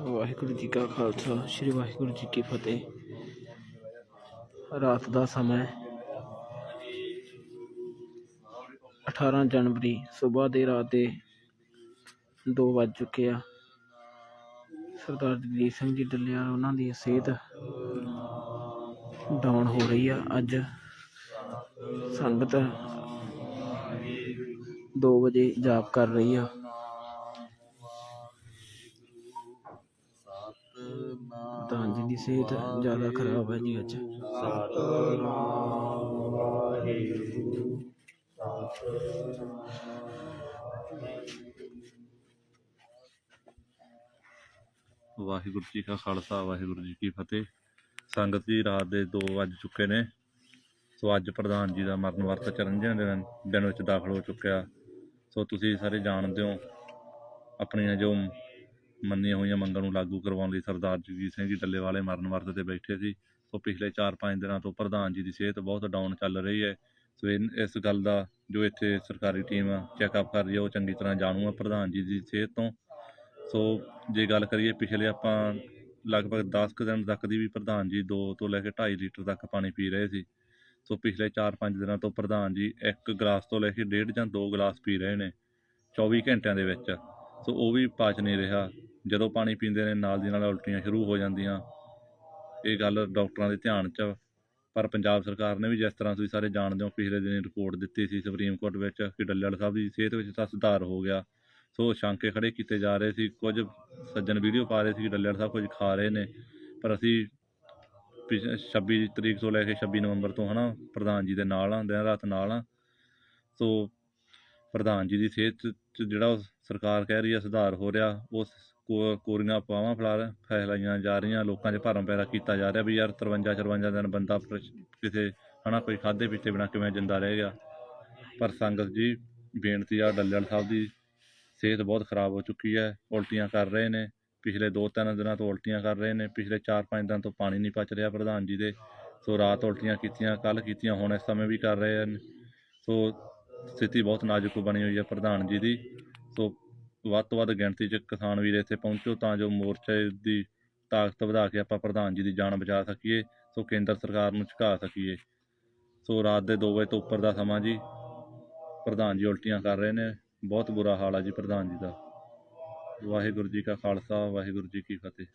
ਵਾਹਿਗੁਰੂ ਜੀ ਕਾ ਖਾਲਸਾ, ਸ੍ਰੀ ਵਾਹਿਗੁਰੂ ਜੀ ਕੀ ਫਤਿਹ। ਰਾਤ ਦਾ ਸਮਾਂ ਹੈ। 18 ਜਨਵਰੀ, ਸਵੇਰ ਦੇ ਰਾਤ ਦੇ 2 ਵੱਜ ਚੁੱਕੇ ਆ। ਸਰਦਾਰ ਜਗਜੀਤ ਸਿੰਘ ਜੀ ਡੱਲਿਆ, ਉਹਨਾਂ ਦੀ ਸਿਹਤ ਡਾਊਨ ਹੋ ਰਹੀ ਆ। ਅੱਜ ਸੰਗਤ 2 ਵਜੇ ਜਾਪ ਕਰ ਰਹੀ ਆ। ਪ੍ਰਧਾਨ ਜੀ ਦੀ ਸਿਹਤ ਜ਼ਿਆਦਾ ਖਰਾਬ ਹੈ ਜੀ ਅੱਜ। ਵਾਹਿਗੁਰੂ ਜੀ ਕਾ ਖਾਲਸਾ, ਵਾਹਿਗੁਰੂ ਜੀ ਕੀ ਫਤਿਹ। ਸੰਗਤ ਜੀ, ਰਾਤ ਦੇ 2 ਵੱਜ ਚੁੱਕੇ ਨੇ। ਸੋ ਅੱਜ ਪ੍ਰਧਾਨ ਜੀ ਦਾ ਮਰਨ ਵਰਤ ਚਰਨਜੀਆਂ ਦੇ ਦਿਨ ਵਿੱਚ ਦਾਖਲ ਹੋ ਚੁੱਕਿਆ। ਸੋ ਤੁਸੀਂ ਸਾਰੇ ਜਾਣਦੇ ਹੋ, ਆਪਣੀਆਂ ਜੋ ਮੰਨੀਆਂ ਹੋਈਆਂ ਮੰਗਾਂ ਨੂੰ ਲਾਗੂ ਕਰਵਾਉਣ ਲਈ ਸਰਦਾਰ ਜਗਜੀਤ ਸਿੰਘ ਜੀ ਡੱਲੇਵਾਲੇ ਮਰਨ ਵਰਤ ਤੇ ਬੈਠੇ ਸੀ। ਸੋ ਪਿਛਲੇ 4-5 ਦਿਨਾਂ ਤੋਂ ਪ੍ਰਧਾਨ ਜੀ ਦੀ ਸਿਹਤ ਬਹੁਤ ਡਾਊਨ ਚੱਲ ਰਹੀ ਹੈ। ਸੋ ਇਨ- ਇਸ ਗੱਲ ਦਾ ਜੋ ਇੱਥੇ ਸਰਕਾਰੀ ਟੀਮ ਚੈੱਕਅਪ ਕਰ ਰਹੀ ਹੈ, ਉਹ ਚੰਗੀ ਤਰ੍ਹਾਂ ਜਾਣੂ ਹੈ ਪ੍ਰਧਾਨ ਜੀ ਦੀ ਸਿਹਤ ਤੋਂ। ਸੋ ਜੇ ਗੱਲ ਕਰੀਏ, ਪਿਛਲੇ ਆਪਾਂ ਲਗਭਗ 10 ਕੁ ਦਿਨ ਤੱਕ ਦੀ ਵੀ ਪ੍ਰਧਾਨ ਜੀ 2 ਤੋਂ ਲੈ ਕੇ 2.5 ਲੀਟਰ ਤੱਕ ਪਾਣੀ ਪੀ ਰਹੇ ਸੀ। ਸੋ ਪਿਛਲੇ 4-5 ਦਿਨਾਂ ਤੋਂ ਪ੍ਰਧਾਨ ਜੀ ਇੱਕ ਗਲਾਸ ਤੋਂ ਲੈ ਕੇ ਡੇਢ ਜਾਂ ਦੋ ਗਲਾਸ ਪੀ ਰਹੇ ਨੇ 24 ਘੰਟਿਆਂ ਦੇ ਵਿੱਚ। ਸੋ ਉਹ ਵੀ ਪਾਚ ਨਹੀਂ ਰਿਹਾ। ਜਦੋਂ ਪਾਣੀ ਪੀਂਦੇ ਨੇ, ਨਾਲ ਦੀ ਨਾਲ ਉਲਟੀਆਂ ਸ਼ੁਰੂ ਹੋ ਜਾਂਦੀਆਂ। ਇਹ ਗੱਲ ਡਾਕਟਰਾਂ ਦੇ ਧਿਆਨ 'ਚ ਪਰ ਪੰਜਾਬ ਸਰਕਾਰ ਨੇ ਵੀ ਜਿਸ ਤਰ੍ਹਾਂ ਤੁਸੀਂ ਸਾਰੇ ਜਾਣਦੇ ਹੋ, ਪਿਛਲੇ ਦਿਨੀ ਰਿਪੋਰਟ ਦਿੱਤੀ ਸੀ ਸੁਪਰੀਮ ਕੋਰਟ ਵਿੱਚ ਕਿ ਡੱਲੇਵਾਲ ਸਾਹਿਬ ਦੀ ਸਿਹਤ ਵਿੱਚ ਤਾਂ ਸੁਧਾਰ ਹੋ ਗਿਆ। ਸੋ ਸ਼ੰਕੇ ਖੜੇ ਕੀਤੇ ਜਾ ਰਹੇ ਸੀ। ਕੁਝ ਸੱਜਣ ਵੀਡੀਓ ਪਾ ਰਹੇ ਸੀ ਕਿ ਡੱਲੇਵਾਲ ਸਾਹਿਬ ਕੁਝ ਖਾ ਰਹੇ ਨੇ। ਪਰ ਅਸੀਂ ਪਿਛ- 26 ਤਰੀਕ ਤੋਂ ਲੈ ਕੇ 26 ਨਵੰਬਰ ਤੋਂ ਹਨਾ, ਪ੍ਰਧਾਨ ਜੀ ਦੇ ਨਾਲ ਆ, ਦਿਨ ਰਾਤ ਨਾਲ ਆ। ਸੋ ਪ੍ਰਧਾਨ ਜੀ ਦੀ ਸਿਹਤ 'ਚ ਜਿਹੜਾ ਉਹ ਸਰਕਾਰ ਕਹਿ ਰਹੀ ਹੈ ਸੁਧਾਰ ਹੋ ਰਿਹਾ, ਉਸ ਕੋ- ਕੋਰੀਆਂ ਅਫਵਾਹਾਂ ਫੈਲਾ ਫੈਲਾਈਆਂ ਜਾ ਰਹੀਆਂ, ਲੋਕਾਂ 'ਚ ਭਰਮ ਪੈਦਾ ਕੀਤਾ ਜਾ ਰਿਹਾ ਵੀ ਯਾਰ 53 54 ਦਿਨ ਬੰਦਾ ਪਰ- ਕਿਸੇ, ਹਨਾ, ਕੋਈ ਖਾਦੇ ਪੀਤੇ ਬਿਨਾਂ ਕਿਵੇਂ ਜਿੰਦਾ ਰਹਿ ਗਿਆ। ਪਰ ਸੰਗਤ ਜੀ, ਬੇਨਤੀ ਆ ਡੱਲੇਵਾਲ ਸਾਹਿਬ ਦੀ ਸਿਹਤ ਬਹੁਤ ਖਰਾਬ ਹੋ ਚੁੱਕੀ ਹੈ, ਉਲਟੀਆਂ ਕਰ ਰਹੇ ਨੇ, ਪਿਛਲੇ 2-3 ਦਿਨਾਂ ਤੋਂ ਉਲਟੀਆਂ ਕਰ ਰਹੇ ਨੇ, ਪਿਛਲੇ 4-5 ਦਿਨ ਤੋਂ ਪਾਣੀ ਨਹੀਂ ਪਚ ਰਿਹਾ ਪ੍ਰਧਾਨ ਜੀ ਦੇ, ਸੋ ਰਾਤ ਉਲਟੀਆਂ ਕੀਤੀਆਂ ਕੱਲ ਕੀਤੀਆਂ, ਹੁਣ ਇਸ ਸਮੇਂ ਵੀ ਕਰ ਰਹੇ ਹਨ, ਸੋ ਸਥਿਤੀ ਬਹੁਤ ਨਾਜ਼ੁਕ ਬਣੀ ਹੋਈ ਹੈ ਪ੍ਰਧਾਨ ਜੀ ਦੀ, ਸੋ ਵੱਧ ਤੋਂ ਵੱਧ ਗਿਣਤੀ 'ਚ ਕਿਸਾਨ ਵੀਰ ਇੱਥੇ ਪਹੁੰਚੋ ਤਾਂ ਜੋ ਮੋਰਚੇ ਦੀ ਤਾਕਤ ਵਧਾ ਕੇ ਆਪਾਂ ਪ੍ਰਧਾਨ ਜੀ ਦੀ ਜਾਨ ਬਚਾ ਸਕੀਏ, ਸੋ ਕੇਂਦਰ ਸਰਕਾਰ ਨੂੰ ਝੁਕਾ ਸਕੀਏ। ਸੋ ਰਾਤ ਦੇ 2 ਵਜੇ ਤੋਂ ਉੱਪਰ ਦਾ ਸਮਾਂ ਜੀ। ਪ੍ਰਧਾਨ ਜੀ ਉਲਟੀਆਂ ਕਰ ਰਹੇ ਨੇ। ਬਹੁਤ ਬੁਰਾ ਹਾਲ ਆ ਜੀ ਪ੍ਰਧਾਨ ਜੀ ਦਾ। ਵਾਹਿਗੁਰੂ ਜੀ ਕਾ ਖਾਲਸਾ, ਵਾਹਿਗੁਰੂ ਜੀ ਕੀ ਫਤਿਹ।